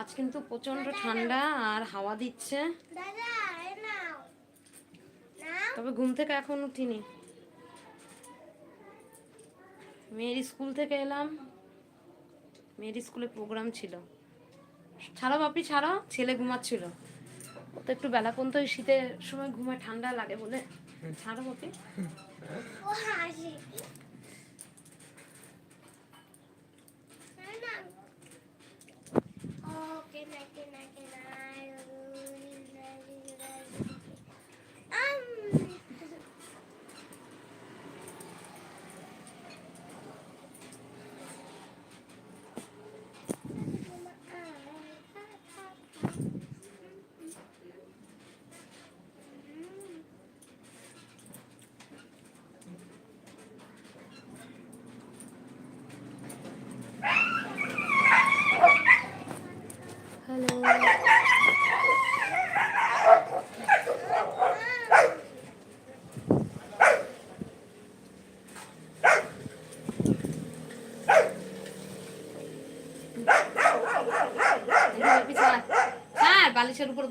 আজ কিন্তু প্রচণ্ড ঠান্ডা আর হাওয়া দিচ্ছে। তবে ঘুম থেকে এখন উঠিনি। মেয়ের স্কুল থেকে এলাম। মেয়ের স্কুলে প্রোগ্রাম ছিল। ছাড়ো বাপি ছাড়ো ছেলে ঘুমাচ্ছিল। ও তো একটু বেলা পর্যন্ত ওই শীতের সময় ঘুমায় ঠান্ডা লাগে বলে। ছাড়ো বাপি। Okay, 99.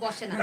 বসে না।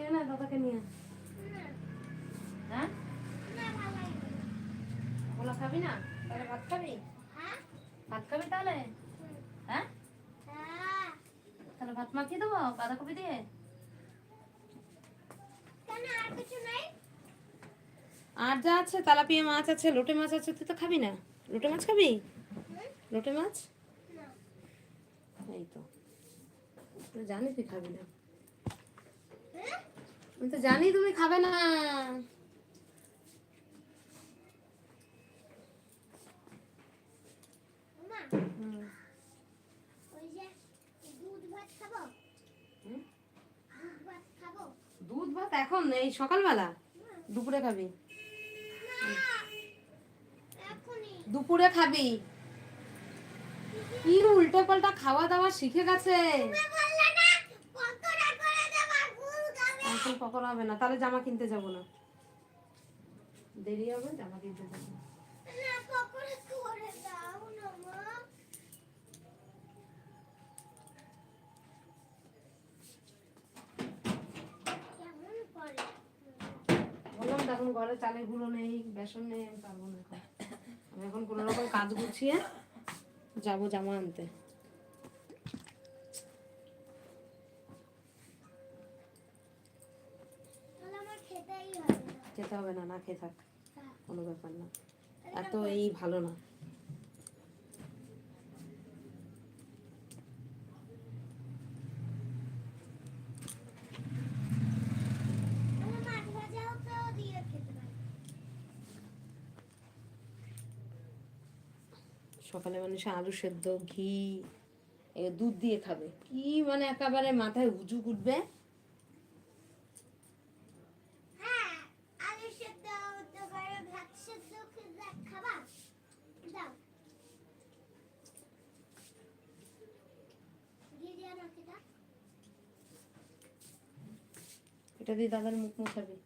খেয়ে না দাদাকে নিয়ে হ্যাঁ? খাবি না? তাহলে ভাত খাবি? হ্যাঁ ভাত খাবি তাহলে। হ্যাঁ? তাহলে ভাত মাখিয়ে দেবো বাঁধাকপি দিয়ে? আর কিছু নাই আর যা আছে তালাপিয়া মাছ আছে লোটে মাছ আছে তুই তো খাবি না? লোটে মাছ খাবি? লোটে মাছ? এই তো। তুই জানি তুই খাবি না। আমি তো জানি তুমি খাবে না। দুধ ভাত এখন? এই সকালবেলা? দুপুরে খাবি? দুপুরে খাবি? কি উল্টো পাল্টা খাওয়া দাওয়া শিখে গেছে তুমি বললে না পকোড়া করে দেবা গুল খাবে এখন পকোড়া হবে না। তাহলে জামা কিনতে যাব না। দেরি হবে জামা কিনতে যাব না। বললাম তো এখন ঘরে চালের গুঁড়ো নেই বেসন নেই আমি পারব না এখন। আমি এখন কোনো রকম কাজ গুছিয়ে যাব জামা আনতে। খেতে হবে না না খেয়ে থাক। কোনো ব্যাপার না। এত এই ভালো না। সকালে মানুষ আলু সেদ্ধ ঘি দুধ দিয়ে খাবে। কি মানে একেবারে মাথায় উজু উঠবে। এটা দিয়ে দাদার মুখ মুছাবি।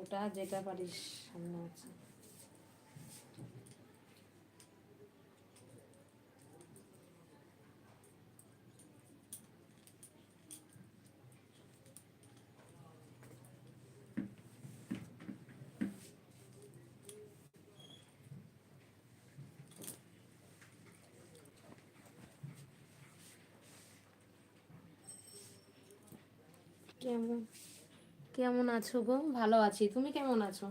ওটা যেটা পারিস সামনে আছে। কেমন? কেমন আছো গো? ভালো আছি। তুমি কেমন আছো?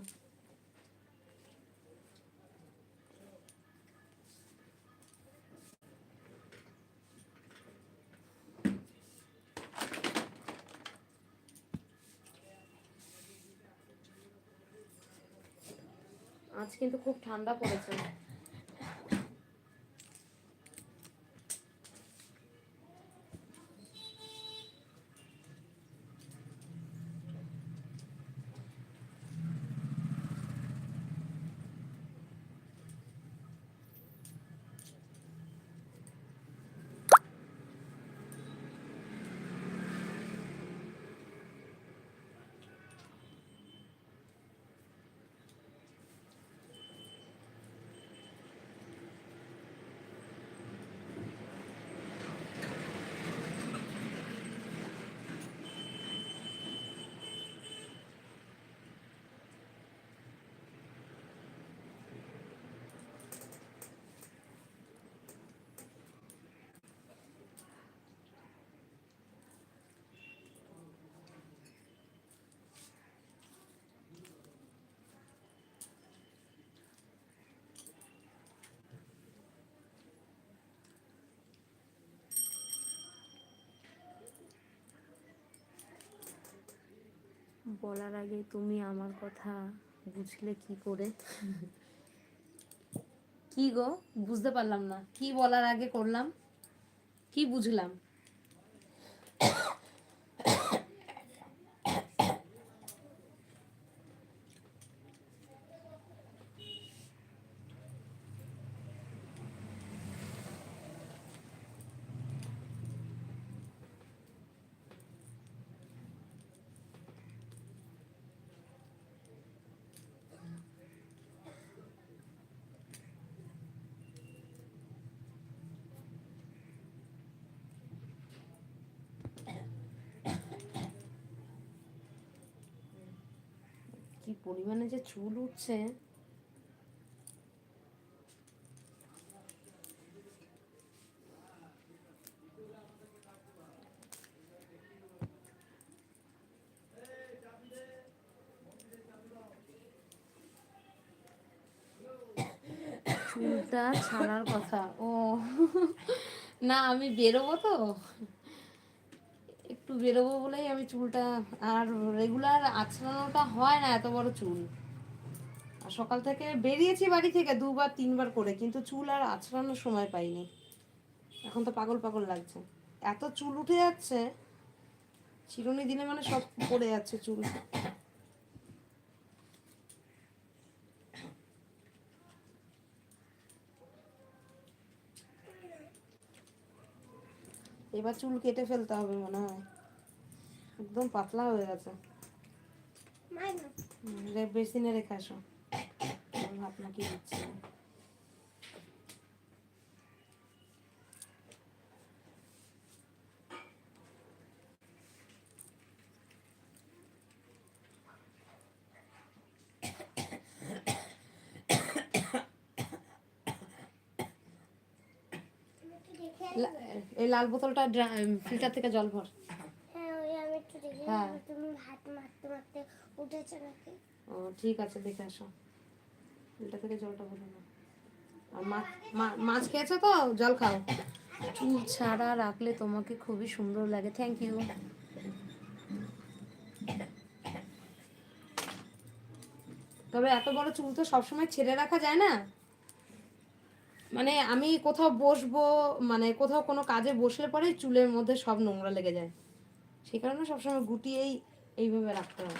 আজ কিন্তু খুব ঠান্ডা পড়েছে। বলার আগে তুমি আমার কথা বুঝলে কি করে? কি গো? বুঝতে পারলাম না। কি বলার আগে করলাম? কি বুঝলাম কি পরিমাণে যে চুল উঠছে। চুলটা ছাড়ার কথা। ও। না আমি বেরোবো তো? একটু বেরোবো বলেই আমি চুলটা, আর রেগুলার আছড়ানোটা হয় না এত বড় চুল। আর সকাল থেকে বেরিয়েছি বাড়ি থেকে দুবার, তিনবার করে, কিন্তু চুল আর আছড়ানোর সময় পাইনি। এখন তো পাগল পাগল লাগছে। এত চুল উঠে যাচ্ছে, চিরুনি দিলে মানে সব পড়ে যাচ্ছে চুল। এবার চুল কেটে ফেলতে হবে মনে হয়। একদম পাতলা হয়ে গেছে। বেসিনে রেখে আসো ভাত নাকি দিচ্ছি এই লাল বোতলটা ফিল্টার থেকে জল ভর হ্যাঁ ওই আমি একটু দেখে হ্যাঁ। নেব, তুমি ভাত মারতে মারতে উঠেছো নাকি? ও ঠিক আছে দেখে আসো। ফিল্টার থেকে জলটা ভরে নাও। আর মাছ মা- মাছ খেয়েছো তো? জল খাও। চুল ছাড়া রাখলে তোমাকে খুবই সুন্দর লাগে। থ্যাংক ইউ তবে এত বড় চুল তো সবসময় ছেড়ে রাখা যায় না। মানে আমি কোথাও বসবো মানে কোথাও কোনো কাজে বসলে পরে চুলের মধ্যে সব নোংরা লেগে যায়। সেই কারণে সবসময় গুটিয়েই এইভাবে রাখতে হয়।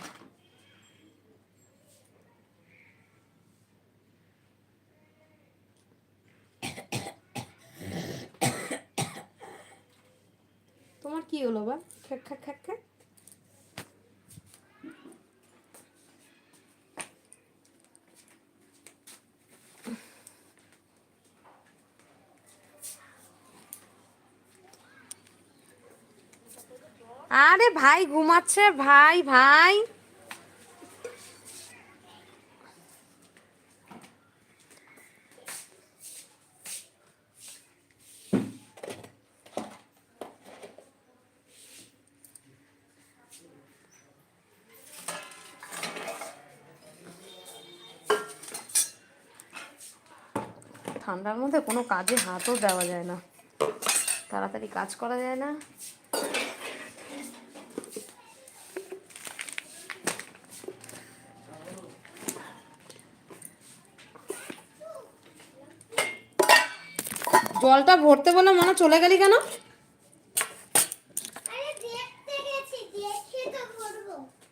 তোমার কি হলো বা? খ্যাক খ্যাক খ্যাক খ্যাক। আরে ভাই ঘুমাচ্ছে। ভাই ভাই। ঠান্ডার মধ্যে কোনো কাজে হাতও দেওয়া যায় না। তাড়াতাড়ি কাজ করা যায় না। জলটা ভরতে বলে মনে চলে গেলি কেন আরে দেখতে গেছি দেখে তো করব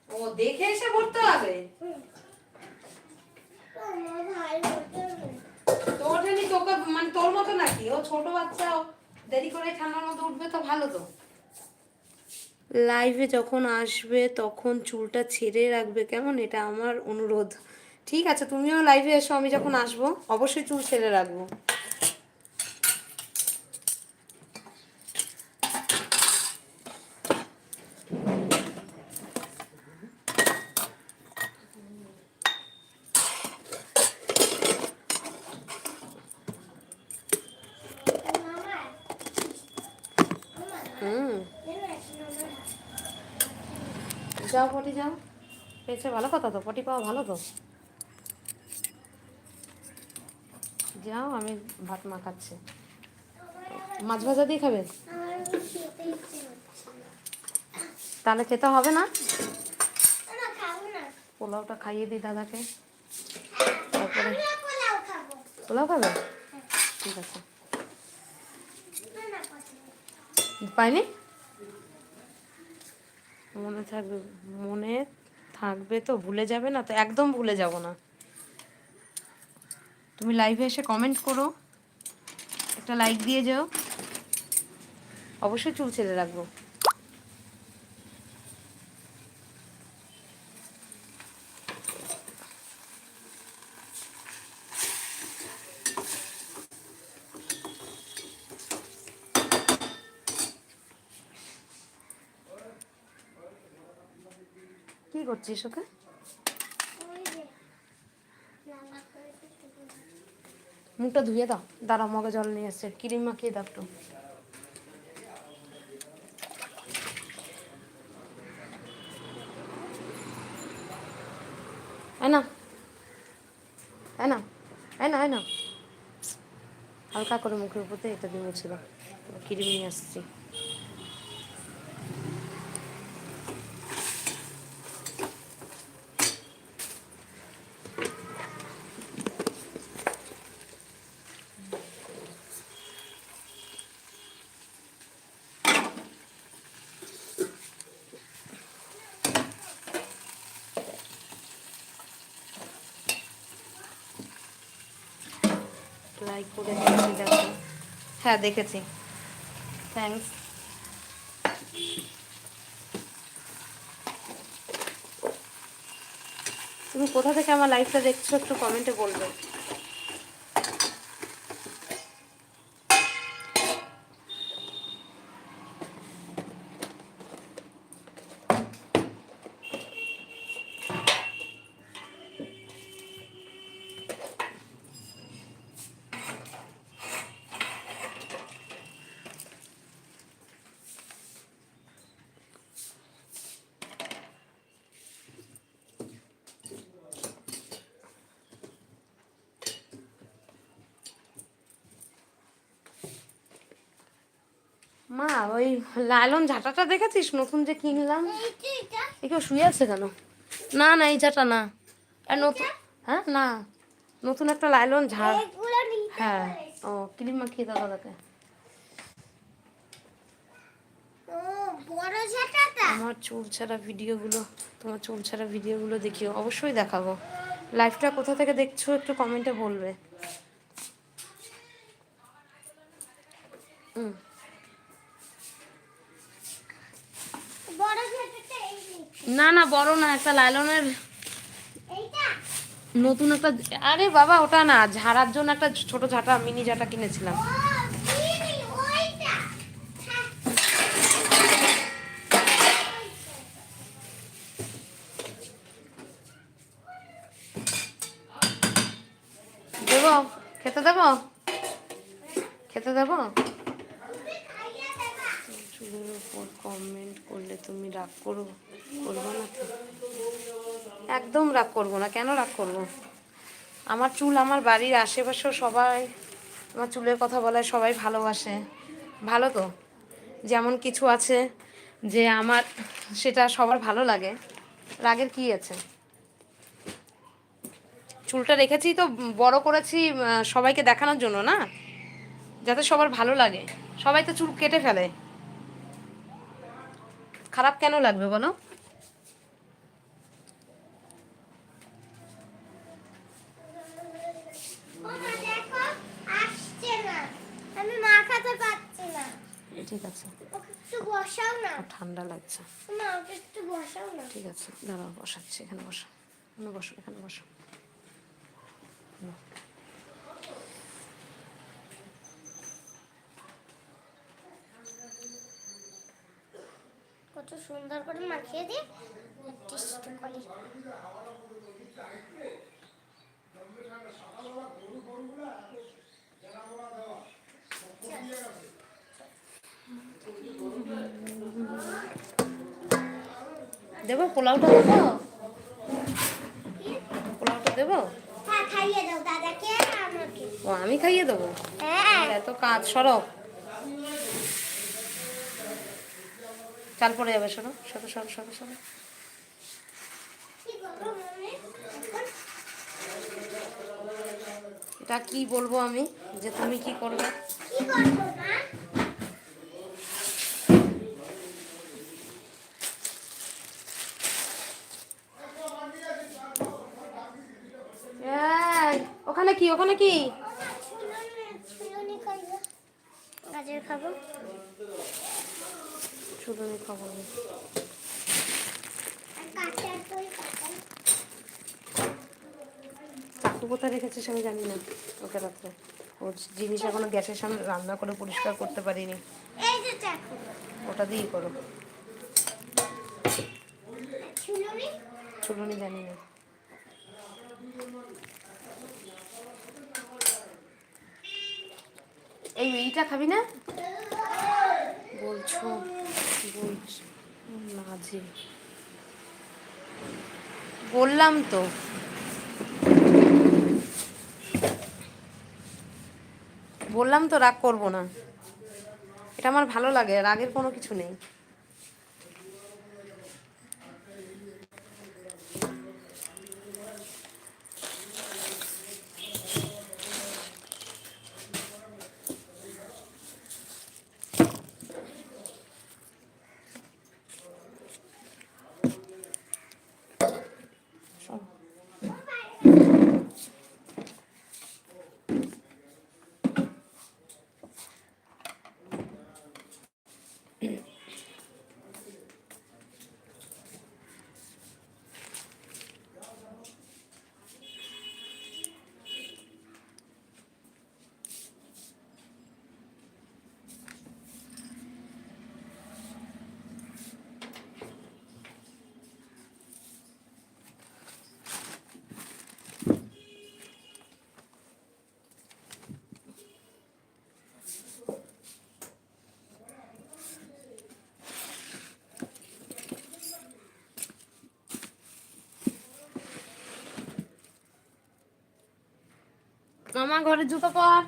ও দেখে এসে ভরতে হবে আমার ভাই করতে হবে তোর জানি তোকে মানে তোর মতো নাকি? ও ছোট বাচ্চা দেরি করে ঠান্ডার মধ্যে উঠবে তো ভালো তো। লাইভে যখন আসবে, তখন চুলটা ছেড়ে রাখবে। কেমন? এটা আমার অনুরোধ। ঠিক আছে, তুমিও লাইভে এসো, আমি যখন আসব, অবশ্যই চুল ছেড়ে রাখব মামা হুম এর একটা নম্বর যাও পটি যাও। পেয়েছে ভালো কথা তো, পটি পাওয়া ভালো তো। যাও, আমি ভাত মাখাচ্ছি। মাছ ভাজা দিয়ে খাবে। তাহলে খেতে হবে না? পোলাওটা খাইয়ে দিই দাদাকে। তারপরে পোলাও খাব? ঠিক আছে। পাইনি? মনে থাকবে মনে থাকবে তো, ভুলে যাবে না তো, একদম ভুলে যাব না। তুমি লাইভে এসে কমেন্ট করো, একটা লাইক দিয়ে যাও। অবশ্যই চুল ছেড়ে রাখব। করছিস ওকে? মুখটা ধুয়ে দাও। দাঁড়া মগে জল নিয়ে এসছে। ক্রিম মাখিয়ে দাও একটু। হালকা করে মুখের উপর এটা দিয়ে মুছে দাও। ক্রিম নিয়ে আসছি লাইক করে দিয়েছি দেখো হ্যাঁ দেখেছি। থ্যাংকস তুমি কোথা থেকে আমার লাইফটা দেখছ একটু কমেন্টে বলবে। ওই লালন ঝাঁটাটা দেখেছিস? নতুন যে কিনলাম। এ কেউ শুয়ে আছে কেন? না না এই ঝাঁটা না। আর নতুন হ্যাঁ না। নতুন একটা লাইলন ঝাড় হ্যাঁ। ও ক্রিম মাখিয়ে দাও দাদাকে। আমার চুল ছাড়া ভিডিওগুলো তোমার চুল ছাড়া ভিডিওগুলো দেখিও। অবশ্যই দেখাবো। লাইভটা কোথা থেকে দেখছ একটু কমেন্টে বলবে। হুম বড় ঝাঁটাটা এই নে। না বড় না একটা লাইলনের নতুন একটা আরে বাবা ওটা না ঝাড়ার জন্য একটা ছোট ঝাঁটা মিনি ঝাঁটা কিনেছিলাম ও দিদি ওইটা হ্যাঁ। দেবো খেতে দেবো খেতে দেবো তুমি খাইয়ে দেবা চুলের উপর কমেন্ট করলে তুমি রাগ করো করব না তো। একদম রাগ করব না, কেন রাগ করব? আমার চুল আমার বাড়ির আশেপাশেও সবাই, আমার চুলের কথা বলায় সবাই ভালোবাসে। ভালো তো? যেমন কিছু আছে যে আমার, সেটা সবার ভালো লাগে। রাগের কি আছে? চুলটা রেখেছি তো, বড় করেছি সবাইকে দেখানোর জন্য না? যাতে সবার ভালো লাগে। সবাই তো চুল কেটে ফেলে। খারাপ কেন লাগবে বলো? ঠিক আছে। একটু বসাও না। ঠান্ডা লাগছে। ঠিক আছে দাঁড়াও বসাচ্ছি এখানে বসো। এখানে বসো এখানে বসো। কত সুন্দর করে মাখিয়ে দিই টেস্ট করি। দেবো? পোলাওটা দেবো? পোলাওটা দেবো? হ্যাঁ ও আমি খাইয়ে দেবো? হ্যাঁ। এত কাজ সরো চাল পড়ে যাবে, শোনো কি করব মনে এখন এটা কি বলব আমি, যে তুমি কি করবে? ওখানে কি ওখানে কি ছুলনি খাইবো গাজর খাব চুলনি খাব আমি। আর কাঁচার দই কাঁচার চাকু কোথায় রেখেছিস আমি জানি না। ওকে রাত্রে ওর জিনিস এখনও গ্যাসের সামনে রান্না করে পরিষ্কার করতে পারিনি। এই ওটা দিয়েই করো। চুলনি? জানি না। এই এইটা খাবি না? বলছো বলছো। না যে। বললাম তো। বললাম তো রাগ করব না। এটা আমার ভালো লাগে রাগের কোনো কিছু নেই। মামা ঘরে জুতো পর।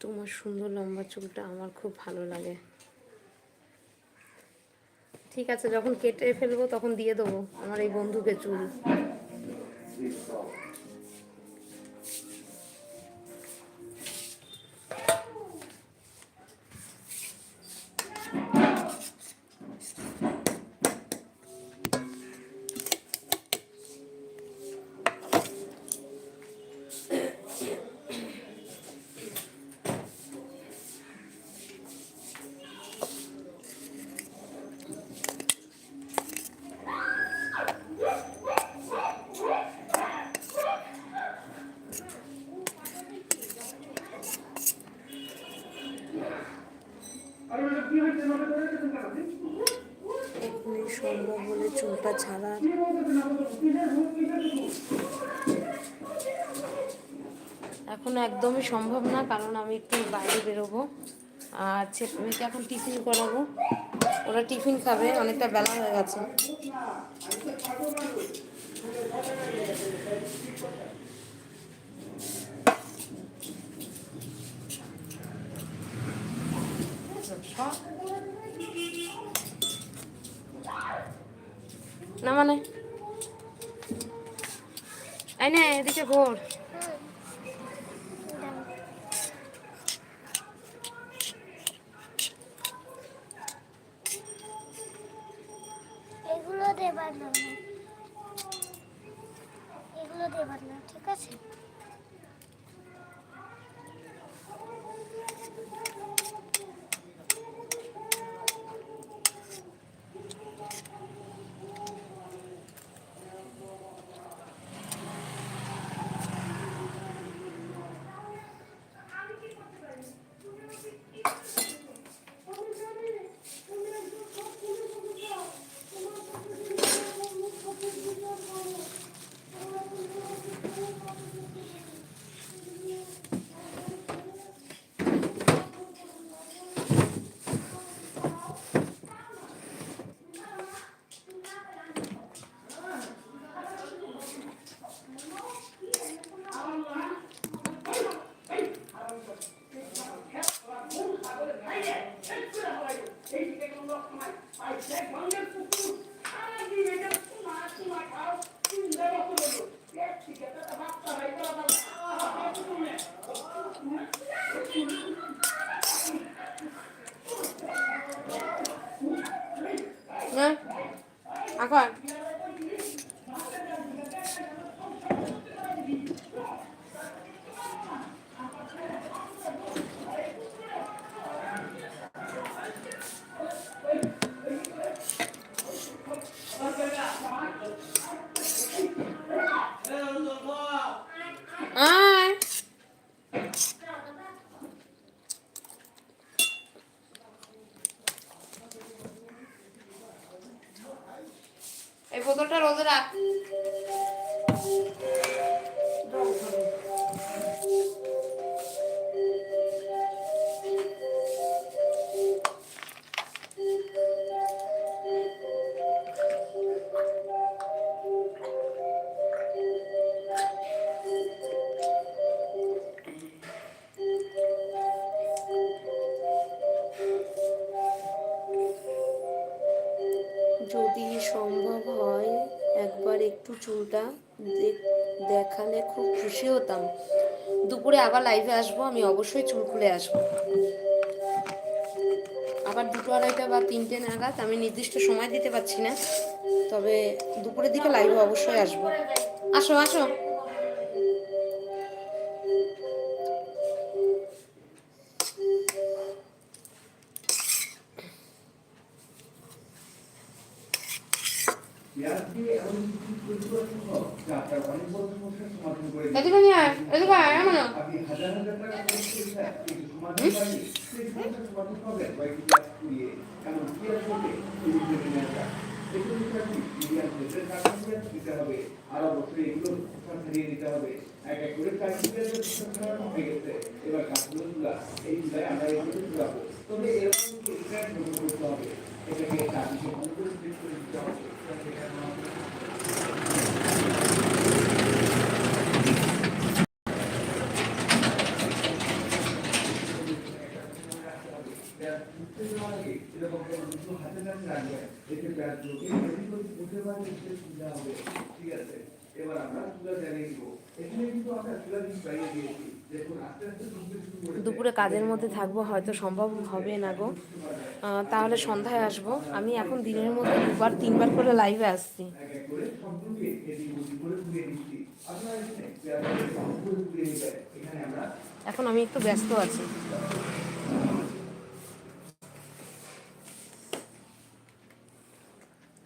তোমার সুন্দর লম্বা চুলটা আমার খুব ভালো লাগে। ঠিক আছে, যখন কেটে ফেলব তখন দিয়ে দেবো আমার এই বন্ধুকে চুল। একদমই সম্ভব না, কারণ আমি একটু বাইরে বেরোবো। আর ছেলে মেয়েকে এখন টিফিন করাবো। ওরা টিফিন খাবে, অনেকটা বেলা হয়ে গেছে না মানে এই নে এদিকে ঘোর এগুলো দেবার না এগুলো দেবার না ঠিক আছে বোতলটা রোদে রাখ। আমি অবশ্যই চুল খুলে আসব। আবার দুটো আড়াইটা বা তিনটে নাগাদ আমি নির্দিষ্ট সময় দিতে পারছি না, তবে দুপুরের দিকে লাইভে অবশ্যই আসব। আসো আসো। এদিকে নিয়ে আয় এদিকে আয় এমন আর যাক এগুলো চাকরি দিতে হবে আর এগুলো প্রশাসন ছাড়িয়ে হবে এক এক করে এবার কাজগুলো তুলা এই জুলাই আমরা এগুলো তুলাবো তবে এরকম করতে হবে এটাকে অনুকূল করে হবে দুপুরে কাজের মধ্যে থাকব, হয়তো সম্ভব হবে না গো। তাহলে সন্ধ্যায় আসব। আমি এখন দিনের মধ্যে দুবার, তিনবার করে লাইভে আসছি। এখানে আমি একটু ব্যস্ত আছি।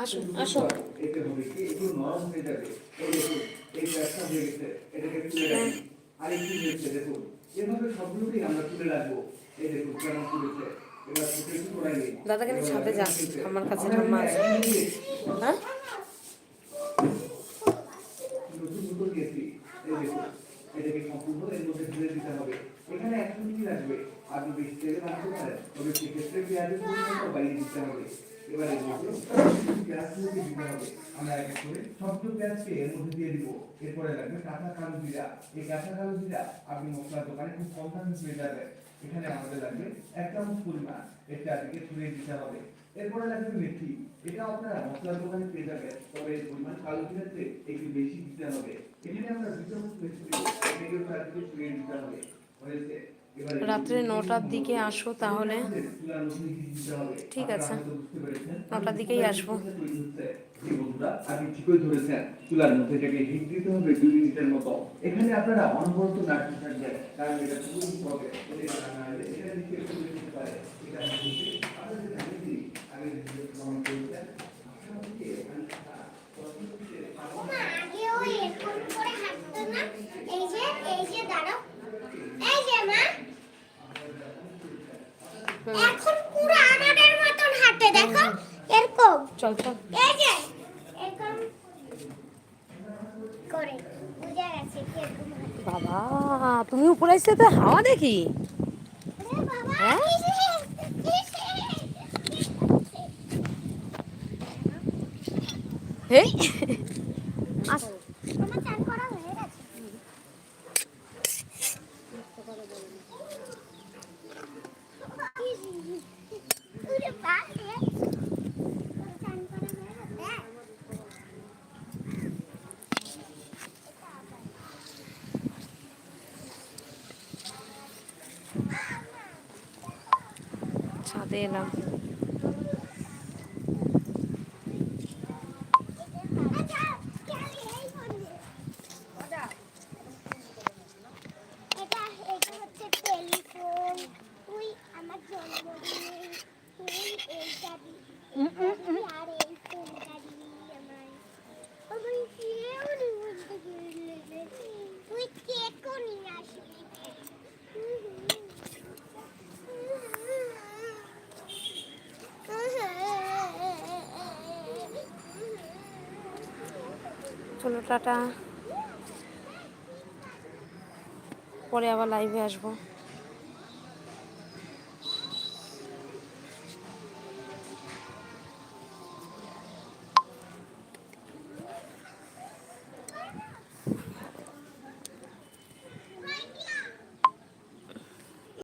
আসুন আসুন এতে হবে কি? একটু নরম হয়ে যাবে। এই দেখুন এই প্যাকটা হয়ে গেছে। এটাকে তুলে রাখি। একটু হয়েছে দেখুন এভাবে সবগুলোকেই আমরা তুলে রাখব। এই দেখুন কেমন তুলেছে এবার ফুটে একটু করাই নেই। দাদা কেন ছাদে যা আমার কাছে ঠাম্মা আছে হ্যাঁ? নতুন নতুন গেছি। দেখুন এটাকে সম্পূর্ণ এর মধ্যে ঢেলে দিতে হবে। এখানে একশো মিনিট লাগবে। আপনি বেশি তেলে রাখতে পারেন তবে সেক্ষেত্রে পেঁয়াজের পরিমাণটা বাড়িয়ে দিতে হবে। এবার পেঁয়াজগুলোকে দিতে হবে। আমরা এক এক করে সবগুলো পেঁয়াজকে এর মধ্যে দিয়ে দিব। এরপরে লাগবে কাঁচা কালো জিরা। এই কাঁচা কালো জিরা আপনি মশলার দোকানে খুব কম দামে পেয়ে যাবেন। এখানে আমাদের লাগবে এক চামচ পরিমাণ। এর চারদিকে ছড়িয়ে দিতে হবে। এরপরে লাগবে মেথি। এটা আপনারা মশলার দোকানে পেয়ে যাবেন। তবে পরিমাণ কালো জিরাতে একটু বেশি দিতে হবে। এখানে আমরা দুই চামচ মেথি দিব দিতে হবে। হয়েছে? রাত্রে নটার দিকে আসো তাহলে। ঠিক আছে। নটার দিকেই আসব। আপনারা অনবরত নাড়তে থাকবেন কারণ এটা খুবই আপনাদের জানিয়ে দিই আগে যে প্রমাণ করেছেন আপনারা দিকে আমি আহ, প্রথম দিকে ওমা, আগে ও এরকম করে হাঁটতো না এই যে এই যে দাঁড়াও এই যে মা এখন পুরো আমাদের মতন হাঁটে দেখো এরকম চল চল এই যে এরকম করে বুঝা গেছে কি এরকম হাঁটে বাবা উপরে তো হাওয়া দেখি আরে বাবা হ্যাঁ? কিসে কিসে হে আস আমার চান করা হয়ে গেছে উরে বাপরে চান করা হয়ে গেছে ছাদে এলাম আচ্ছা খেলি এই ফোনে এটা এটা হচ্ছে টেলিফোন তুই আমার জন্মদিনে তুই এইটা দিবি আর এই ফোনটা দিবি আমায় আমি কেউ নিয়ে বলতে গেলে তুই কেকও নিয়ে আসবি চলো টাটা পরে আবার লাইভে আসব।